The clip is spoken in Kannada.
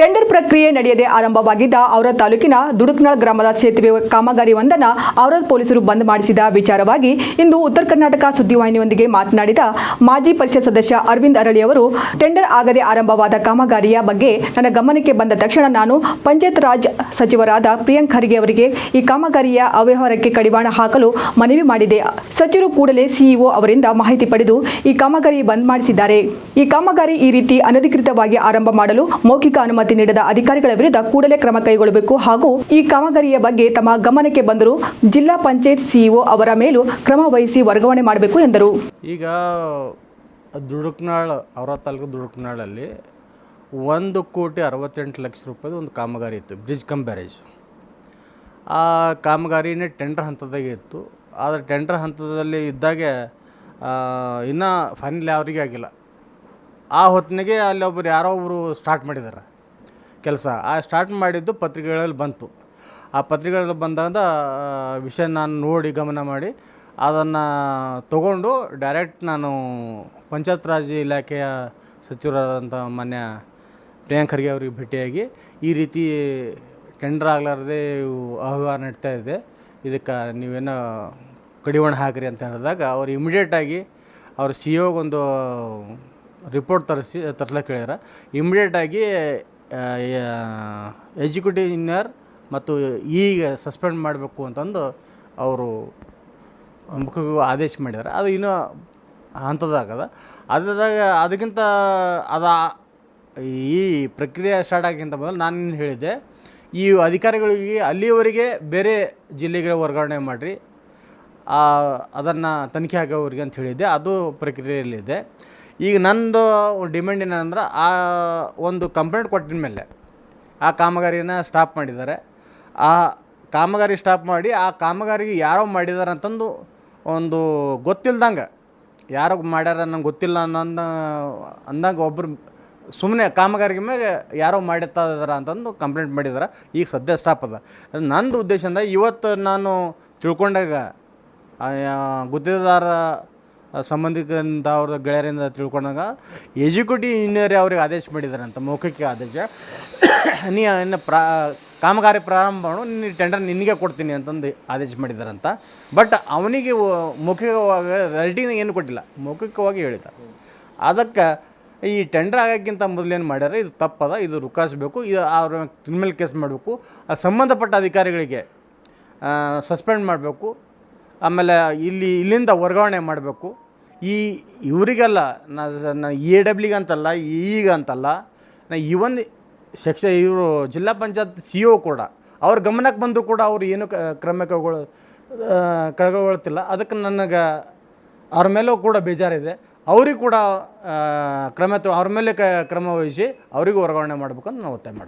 ಟೆಂಡರ್ ಪ್ರಕ್ರಿಯೆ ನಡೆಯದೆ ಆರಂಭವಾಗಿದ್ದ ಔರದ್ ತಾಲೂಕಿನ ದುಡುಕ್ನಾಳ್ ಗ್ರಾಮದ ಸೇತುವೆ ಕಾಮಗಾರಿ ಒಂದನ್ನ ಔರದ್ ಪೊಲೀಸರು ಬಂದ್ ಮಾಡಿಸಿದ ವಿಚಾರವಾಗಿ ಇಂದು ಉತ್ತರ ಕರ್ನಾಟಕ ಸುದ್ದಿವಾಹಿನಿಯೊಂದಿಗೆ ಮಾತನಾಡಿದ ಮಾಜಿ ಪರಿಷತ್ ಸದಸ್ಯ ಅರವಿಂದ್ ಅರಳಿ ಅವರು, ಟೆಂಡರ್ ಆಗದೆ ಆರಂಭವಾದ ಕಾಮಗಾರಿಯ ಬಗ್ಗೆ ನನ್ನ ಗಮನಕ್ಕೆ ಬಂದ ತಕ್ಷಣ ನಾನು ಪಂಚಾಯತ್ ರಾಜ್ ಸಚಿವರಾದ ಪ್ರಿಯಾಂಕ್ ಖರ್ಗೆ ಅವರಿಗೆ ಈ ಕಾಮಗಾರಿಯ ಅವ್ಯವಹಾರಕ್ಕೆ ಕಡಿವಾಣ ಹಾಕಲು ಮನವಿ ಮಾಡಿದೆ. ಸಚಿವರು ಕೂಡಲೇ ಸಿಇಒ ಅವರಿಂದ ಮಾಹಿತಿ ಪಡೆದು ಈ ಕಾಮಗಾರಿ ಬಂದ್ ಮಾಡಿಸಿದ್ದಾರೆ. ಈ ಕಾಮಗಾರಿ ಈ ರೀತಿ ಅನಧಿಕೃತವಾಗಿ ಆರಂಭ ಮಾಡಲು ಮೌಖಿಕ ಅನುಮತಿ ನೀಡದ ಅಧಿಕಾರಿಗಳ ವಿರುದ್ಧ ಕೂಡಲೇ ಕ್ರಮ ಕೈಗೊಳ್ಳಬೇಕು ಹಾಗೂ ಈ ಕಾಮಗಾರಿಯ ಬಗ್ಗೆ ತಮ್ಮ ಗಮನಕ್ಕೆ ಬಂದರೂ ಜಿಲ್ಲಾ ಪಂಚಾಯತ್ ಸಿಇಒ ಅವರ ಮೇಲೂ ಕ್ರಮ ವಹಿಸಿ ವರ್ಗಾವಣೆ ಮಾಡಬೇಕು ಎಂದರು. ಈಗ ದುಡುಕ್ನಾಳ್, ಅವರ ತಾಲೂಕು ದುಡುಕ್ನಾಳಲ್ಲಿ ಒಂದು ಕೋಟಿ ಅರವತ್ತೆಂಟು ಲಕ್ಷ ರೂಪಾಯಿದು ಒಂದು ಕಾಮಗಾರಿ ಇತ್ತು, ಬ್ರಿಡ್ಜ್ ಕಮ್ ಬ್ಯಾರೇಜ್. ಆ ಕಾಮಗಾರಿನೇ ಟೆಂಡರ್ ಹಂತದಾಗೆ ಇತ್ತು. ಆದರೆ ಟೆಂಡರ್ ಹಂತದಲ್ಲಿ ಇದ್ದಾಗೆ ಇನ್ನೂ ಫೈನಲ್ ಯಾವರಿಗೆ ಆಗಿಲ್ಲ. ಆ ಹೊತ್ತಿನಾಗೆ ಅಲ್ಲಿ ಒಬ್ಬರು ಯಾರೋ ಒಬ್ಬರು ಸ್ಟಾರ್ಟ್ ಮಾಡಿದ್ದಾರೆ ಕೆಲಸ. ಆ ಸ್ಟಾರ್ಟ್ ಮಾಡಿದ್ದು ಪತ್ರಿಕೆಗಳಲ್ಲಿ ಬಂತು. ಆ ಪತ್ರಿಕೆಗಳಲ್ಲಿ ಬಂದಾಗ ವಿಷಯ ನಾನು ನೋಡಿ ಗಮನ ಮಾಡಿ, ಅದನ್ನು ತಗೊಂಡು ಡೈರೆಕ್ಟ್ ನಾನು ಪಂಚಾಯತ್ ರಾಜ್ ಇಲಾಖೆಯ ಸಚಿವರಾದಂಥ ಮಾನ್ಯ ಪ್ರಿಯಾಂಕ್ ಖರ್ಗೆ ಅವರಿಗೆ ಭೇಟಿಯಾಗಿ ಈ ರೀತಿ ಟೆಂಡರ್ ಆಗಲಾರದೆ ಅವ್ಯವಹಾರ ನಡೀತಾ ಇದೆ. ಇದಕ್ಕೆ ನೀವೇನು ಕಡಿವಾಣ ಹಾಕ್ರಿ ಅಂತ ಹೇಳಿದಾಗ ಅವ್ರು ಇಮಿಡಿಯೇಟಾಗಿ ಅವ್ರ ಸಿ ಒಂದು ರಿಪೋರ್ಟ್ ತರಿಸಿ ತರ್ಲಕ್ಕೆ ಹೇಳಿದ್ರೆ ಇಮಿಡಿಯೇಟಾಗಿ ಎಕ್ಸಿಕ್ಯೂಟಿವ್ ಇಂಜಿನಿಯರ್ ಮತ್ತು ಈಗ ಸಸ್ಪೆಂಡ್ ಮಾಡಬೇಕು ಅಂತಂದು ಅವರು ಮುಖ ಆದೇಶ ಮಾಡಿದ್ದಾರೆ. ಅದು ಇನ್ನೂ ಹಂತದಾಗದ. ಅದರಾಗ ಅದಕ್ಕಿಂತ ಅದ ಈ ಪ್ರಕ್ರಿಯೆ ಸ್ಟಾರ್ಟ್ ಆಗಿಂತ ಮೊದಲು ನಾನು ಹೇಳಿದ್ದೆ, ಈ ಅಧಿಕಾರಿಗಳಿಗೆ ಅಲ್ಲಿಯವರೆಗೆ ಬೇರೆ ಜಿಲ್ಲೆಗೆ ವರ್ಗಾವಣೆ ಮಾಡಿರಿ ಅದನ್ನು ತನಿಖೆ ಆಗೋವರಿಗೆ ಅಂತ ಹೇಳಿದ್ದೆ. ಅದು ಪ್ರಕ್ರಿಯೆಯಲ್ಲಿದೆ. ಈಗ ನಂದು ಡಿಮ್ಯಾಂಡ್ ಏನಂದ್ರೆ ಆ ಒಂದು ಕಂಪ್ಲೇಂಟ್ ಕೊಟ್ಟಿದ ಮೇಲೆ ಆ ಕಾಮಗಾರಿನ ಸ್ಟಾಪ್ ಮಾಡಿದ್ದಾರೆ. ಆ ಕಾಮಗಾರಿ ಸ್ಟಾಪ್ ಮಾಡಿ ಆ ಕಾಮಗಾರಿಗೆ ಯಾರೋ ಮಾಡಿದ್ದಾರೆ ಅಂತಂದು ಒಂದು ಗೊತ್ತಿಲ್ದಂಗೆ, ಯಾರೋ ಮಾಡ್ಯಾರ ನಂಗೆ ಗೊತ್ತಿಲ್ಲ ಅನ್ನೋ ಅಂದಾಗ ಒಬ್ಬರು ಸುಮ್ಮನೆ ಕಾಮಗಾರಿಗೆ ಮೇಲೆ ಯಾರೋ ಮಾಡಿರ್ತಾರ ಅಂತಂದು ಕಂಪ್ಲೇಂಟ್ ಮಾಡಿದ್ದಾರೆ ಈಗ ಸದ್ಯ ಸ್ಟಾಪ್ ಅದ. ನಂದು ಉದ್ದೇಶ ಅಂದ್ರೆ ಇವತ್ತು ನಾನು ತಿಳ್ಕೊಂಡಾಗ ಗುತ್ತಿಗೆದಾರ ಸಂಬಂಧಿಕರಂತ ಅವ್ರ ಗೆಳೆಯರಿಂದ ತಿಳ್ಕೊಂಡಾಗ ಎಜುಕೇಟಿವ್ ಇಂಜಿನಿಯರ್ ಅವ್ರಿಗೆ ಆದೇಶ ಮಾಡಿದ್ದಾರೆ ಅಂತ, ಮೌಖಿಕ ಆದೇಶ. ನೀ ಇನ್ನು ಪ್ರಾ, ಕಾಮಗಾರಿ ಪ್ರಾರಂಭ ಮಾಡು, ನಿನ್ನ ಟೆಂಡರ್ ನಿನಗೆ ಕೊಡ್ತೀನಿ ಅಂತಂದು ಆದೇಶ ಮಾಡಿದಾರಂತ ಬಟ್ ಅವನಿಗೆ ಮೌಖಿಕವಾಗಿ ರೈಟಿಂಗ್ ಏನು ಕೊಟ್ಟಿಲ್ಲ, ಮೌಖಿಕವಾಗಿ ಹೇಳಿದ. ಅದಕ್ಕೆ ಈ ಟೆಂಡರ್ ಆಗೋಕ್ಕಿಂತ ಮೊದಲೇನು ಮಾಡ್ಯಾರ, ಇದು ತಪ್ಪದ, ಇದು ರುಕಾಸಬೇಕು ಇದು ಅವ್ರ ಕ್ರಿಮಿನಲ್ ಕೇಸ್ ಮಾಡಬೇಕು. ಅದು ಸಂಬಂಧಪಟ್ಟ ಅಧಿಕಾರಿಗಳಿಗೆ ಸಸ್ಪೆಂಡ್ ಮಾಡಬೇಕು. ಆಮೇಲೆ ಇಲ್ಲಿ, ಇಲ್ಲಿಂದ ವರ್ಗಾವಣೆ ಮಾಡಬೇಕು. ಈ ಇವರಿಗೆಲ್ಲ, ನಾ ಎ ಡಬ್ಲ್ಯೂಗೆ ಅಂತಲ್ಲ ಈಗ ಅಂತಲ್ಲ ನಾ ಇವನ್ ಶಿಕ್ಷ, ಇವರು ಜಿಲ್ಲಾ ಪಂಚಾಯತ್ ಸಿ ಒ ಕೂಡ, ಅವ್ರ ಗಮನಕ್ಕೆ ಬಂದರೂ ಕೂಡ ಅವರು ಏನು ಕ್ರಮ ಕೈಗೊಳ್ಳ ಕೈಗೊಳ್ತಿಲ್ಲ. ಅದಕ್ಕೆ ನನಗೆ ಅವ್ರ ಮೇಲೂ ಕೂಡ ಬೇಜಾರಿದೆ. ಅವ್ರಿಗೆ ಕೂಡ ಕ್ರಮ ಅವ್ರ ಮೇಲೆ ಕ್ರಮ ವಹಿಸಿ ಅವರಿಗೂ ವರ್ಗಾವಣೆ ಮಾಡ್ಬೇಕಂತ ನಾವು ಒತ್ತಾಯ ಮಾಡ್ತೀವಿ.